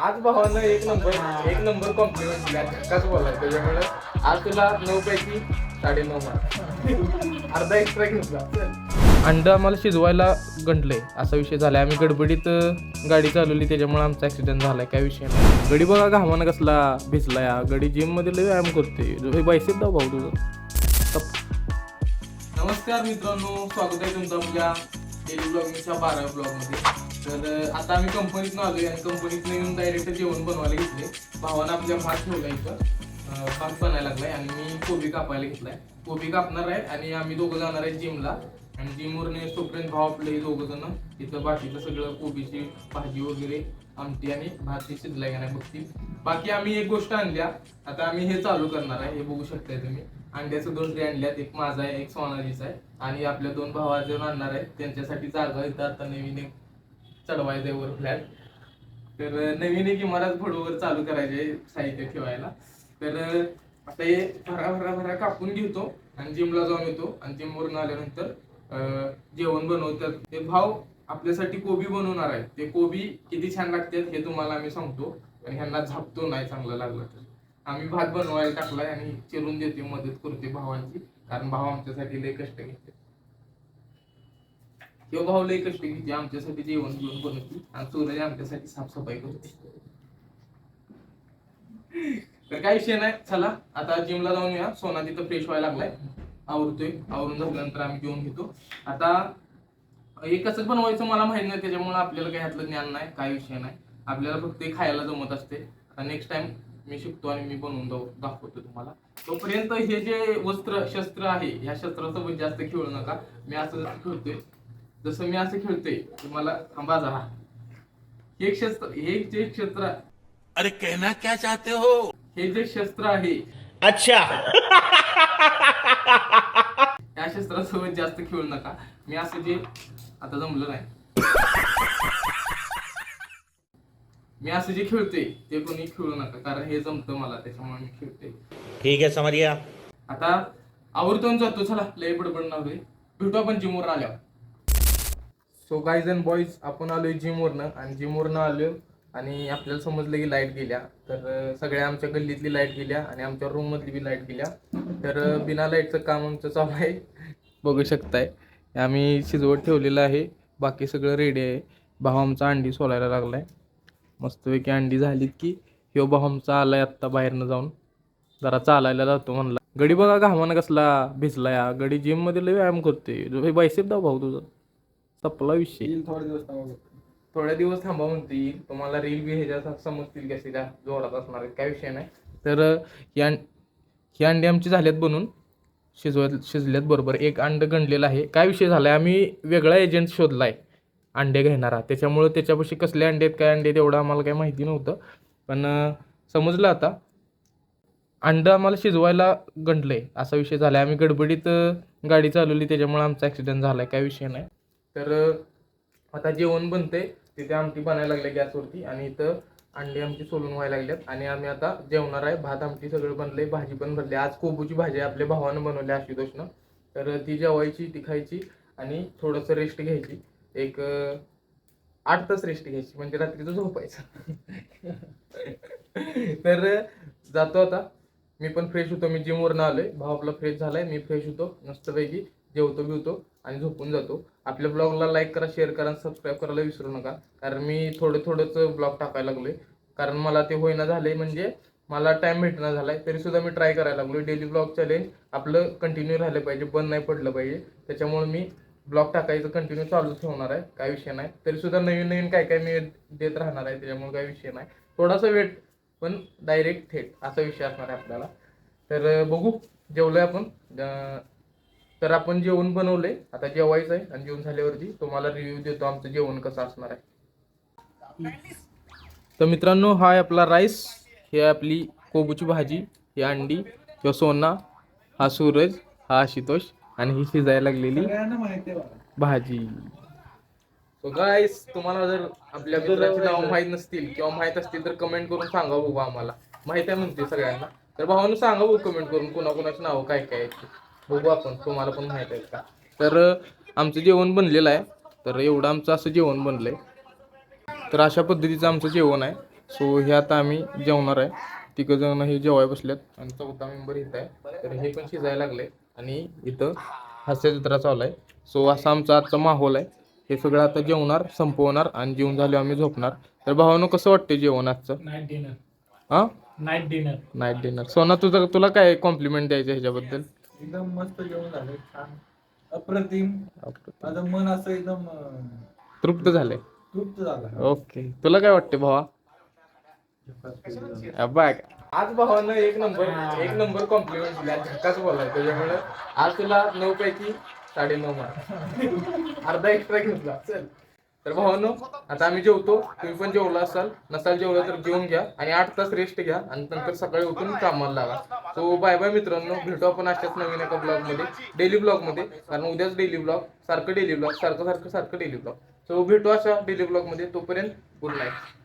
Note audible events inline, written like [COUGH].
आज भावानं एक नंबर एक नंबर कॉम्प्लिमेंट दिला. धक्काच बोलला त्याच्यामुळे. आज तुला नऊ पैकी साडे नऊ मार्क अर्धा एक्स्ट्रा घेतला. अंड आम्हाला शिजवायला गंडलंय असा विषय झाला आम्ही गडबडीत गाडी चालवली. त्याच्यामुळे आमचा ऍक्सिडेंट झालाय. काय विषय नाही. गडी बघा घामानं कसला भिजला या गडी जिममध्ये लय व्यायाम करते बैसेप दाव भाऊ तुझं. नमस्कार मित्रांनो. स्वागत आहे तुमचं आपल्या डेली ब्लॉगिंगच्या बाराव्या ब्लॉगमध्ये. तर आता आम्ही कंपनीतून आलोय आणि कंपनीतून येऊन डायरेक्ट जेवण बनवायला घेतले भावानं आपल्या भात ठेवला इथं. भात बनायला लागलाय आणि मी कोबी कापायला घेतलाय. कोबी कापणार आहे आणि आम्ही दोघं जाणार आहे जिमला. आणि जिमवरून तोपर्यंत भाव आपले दोघं जण इथं बाकीचं सगळं कोबीची भाजी वगैरे आमटी आणि भात हे शिजलाय का नाही बघतील. बाकी आम्ही एक गोष्ट आणल्या. आता आम्ही हे चालू करणार आहे. हे बघू शकताय तुम्ही. अंड्याचं दोन ट्रे आणल्यात. एक माझा आहे एक सोनालीचा आहे. आणि आपल्या दोन भावाचे आणणार आहेत. त्यांच्यासाठी जागा इथं आता नवीन एक चढवायचं वर फ्लॅट तर नवीन एक इमारत फडवर चालू करायचे साहित्य ठेवायला. तर आता हे भरा भरा भरा कापून घेतो आणि जिमला जाऊन येतो. आणि जिमवरून आल्यानंतर जेवण बनवतात. ते भाव आपल्यासाठी कोबी बनवणार आहे. ते कोबी किती छान लागतात हे तुम्हाला आम्ही सांगतो. आणि ह्यांना झापतो नाही चांगलं लागलं तर. आम्ही भात बनवायला टाकलाय आणि चिरून देते मदत करते भावांची. कारण भाव आमच्यासाठी लय कष्ट घेते किंवा भाऊ लय कष्ट घेते आमच्यासाठी जेवण घेऊन बनवते आणि सूरज आमच्यासाठी साफसफाई करते. तर काही विषय नाही चला आता जिमला जाऊन या. सोना तिथं फ्रेश व्हायला लागलाय. आवरतोय. आवरून झाल्यानंतर आम्ही जेवण घेतो. आता कसं बनवायचं मला माहीत नाही त्याच्यामुळे आपल्याला काही ह्यातलं ज्ञान नाही काही विषय नाही. आपल्याला फक्त खायला जमत असते. आता नेक्स्ट टाइम मी शिकतो आणि मी बनवून दाखवतो तुम्हाला. तोपर्यंत हे जे वस्त्र शस्त्र आहे ह्या शस्त्रासोबत जास्त खेळू नका. मी असं खेळतोय जसं मी असं खेळतोय तुम्हाला थांबा जरा. हे एक शस्त्र हे जे क्षेत्र अरे कहना क्या चाहते हो? हे जे शस्त्र आहे. अच्छा. या शस्त्रासोबत जास्त खेळू नका. मी असं जे आता जमलं नाही. [COUGHS] मी असं जे खेळते ते कोणी खेळू नका कारण हे जमतं मला त्याच्यामुळे मी खेळते ठीक है समझ गया आता आवडतो जातो चला लय बडबड नव्हे भेटू आपण जिमवर आल्यावर. सो गाईज अँड बॉईज आपण आलोय जिमवरनं आणि जिमवरनं आलोय आणि आपल्याला समजलं की लाइट गेल्या. तर सगळ्या आमच्या गल्लीतली लाइट गेल्या आणि आमच्या रूम मधली बी लाइट गेल्या. तर बिना लाईटचं काम आमचं चालू आहे. बघू शकताय. आम्ही शिजवत ठेवलेलं आहे. बाकी सगळं रेडी आहे. भाऊ आमचा अंडी सोलायला लागलाय. मस्तपैकी अंडी झालीत की ह्यो भाऊ आमचा आलाय आत्ता बाहेरनं जाऊन. जरा चालायला जातो म्हणला. गडी बघा घामानं कसला भिजला या गडी जिममध्ये लय व्यायाम करते बैसेप दाव भाऊ तुझं. संपला विषय. थोड्या दिवस थांबा म्हणते. येईल. तुम्हाला रील बी ह्याच्या समजतील कसे त्या जोरात असणार काय विषय नाही. तर ही अं ही अंडी आमची झाल्यात बनून. शिजवत शिजल्यात बरोबर. एक अंड गणलेलं आहे. काय विषय झालाय? आम्ही वेगळा एजंट शोधला आहे अंडे घेणारा. त्याच्यामुळं त्याच्यापाशी कसले अंडे आहेत काय अंडे आहेत एवढं आम्हाला काही माहिती नव्हतं. पण समजलं आता. अंड आम्हाला शिजवायला गंडलंय असा विषय झाला आहे आम्ही गडबडीत गाडी चालवली. त्याच्यामुळे आमचा ॲक्सिडेंट झाला आहे काय विषय नाही. तर आता जेवण बनते तिथे आमटी बनायला लागले गॅसवरती. आणि इथं अंडी आमची सोलून व्हायला लागल्यात. आणि आम्ही आता जेवणार आहे. भात आमटी सगळं बनलंय. भाजी पण भरली. आज कोबूची भाजी आहे आपल्या भावानं बनवली आशुतोषनं. तर ती जेवायची ती खायची आणि थोडंसं रेस्ट घ्यायची. एक आठ तास रेस्ट घ्यायची. म्हणजे रात्रीचं झोपायचं. [LAUGHS] तर जातो आता. मी पण फ्रेश होतो. मी जिमवरनं आलोय. भाव आपला फ्रेश झालाय. मी फ्रेश होतो. मस्तपैकी. जेवतो बिवतो आणि झोपून जातो. आपल्या ब्लॉगला लाईक करा शेअर करा सबस्क्राईब करायला विसरू नका. कारण मी थोडं थोडंच ब्लॉग टाकायला आहे कारण मला ते होईना झालंय म्हणजे मला टाईम भेटणं झाला आहे तरीसुद्धा मी ट्राय करायला लागलोय. डेली ब्लॉग चॅलेंज आपलं कंटिन्यू राहिलं पाहिजे बंद नाही पडलं पाहिजे. त्याच्यामुळे मी ब्लॉग टाकायचं कंटिन्यू चालू ठेवणार आहे. काय विषय नाही. तरीसुद्धा नवीन नवीन काय काय मी देत राहणार आहे त्याच्यामुळे काय विषय नाही. थोडासा वेट पण डायरेक्ट थेट असा विषय असणार आहे आपल्याला. तर बघू. जेवलं आहे आपण तर आपण जेवण बनवलंय. आता जेवायचं आहे आणि जेवण झाल्यावरती तुम्हाला रिव्ह्यू देतो आमचं जेवण कसं असणार आहे. तर मित्रांनो हा आहे आपला राईस हे आपली कोबूची भाजी ही अंडी किंवा सोना हा सूरज हा आशुतोष आणि ही शिजायला लागलेली भाजी. सो गाईस तुम्हाला जर आपल्या मित्राची नाव माहीत नसतील किंवा माहीत असतील तर कमेंट करून सांगा बघू आम्हाला. माहिती आहे म्हणते सगळ्यांना. तर भावानं सांगा बघू कमेंट करून कोणाकोणाची नावं काय काय आहेत बघू आपण तुम्हाला पण माहीत आहेत का? तर आमचं जेवण बनलेलं आहे. तर एवढं आमचं असं जेवण बनलंय. तर अशा पद्धतीचं आमचं जेवण आहे. सो हे आता आम्ही जेवणार आहे. तिघ जण हे जेवाय बसल्यात आणि चौथा मेंबर इथं आहे. तर हे पण शिजायला लागले. आणि इथं हास्य जत्रा चालू आहे. सो असा आमचा आजचा माहोल आहे. हे सगळं आता जेवणार संपवणार आणि जेवण झाले आम्ही झोपणार. तर भावानं कसं वाटते जेवण आजचं? नाईट डिनर हां? Night dinner night dinner Sona तुझं तुला काय कॉम्प्लिमेंट द्यायचं ह्याच्याबद्दल? एकदम मस्त जेवण झालं छान. अप्रतिम. माझं मन असं एकदम तृप्त झालंय. तृप्त झालं. ओके. तुला काय वाटते भावा? बघ आज भावानं एक नंबर एक नंबर कॉम्प्लिमेंट दिला. झक्काच बोलाय त्याच्यामुळे. आज तुला नऊ पैकी साडे नऊ मार्क [LAUGHS] अर्धा एक्स्ट्रा घेतला. चल. तर भावांनो आता आम्ही जेवतो. तुम्ही पण जेवला असाल नसाल जेवलं तर जेवून घ्या आणि आठ तास रेस्ट घ्या आणि नंतर सकाळी उठून कामाला लागा. सो बाय बाय मित्रांनो. भेटू आपण अशाच नवीन एका ब्लॉगमध्ये डेली ब्लॉगमध्ये कारण उद्याच डेली ब्लॉग सारखं डेली ब्लॉग सारखं सारखं सारखं डेली ब्लॉग सो भेटू अशा डेली ब्लॉगमध्ये तोपर्यंत गुड नाईट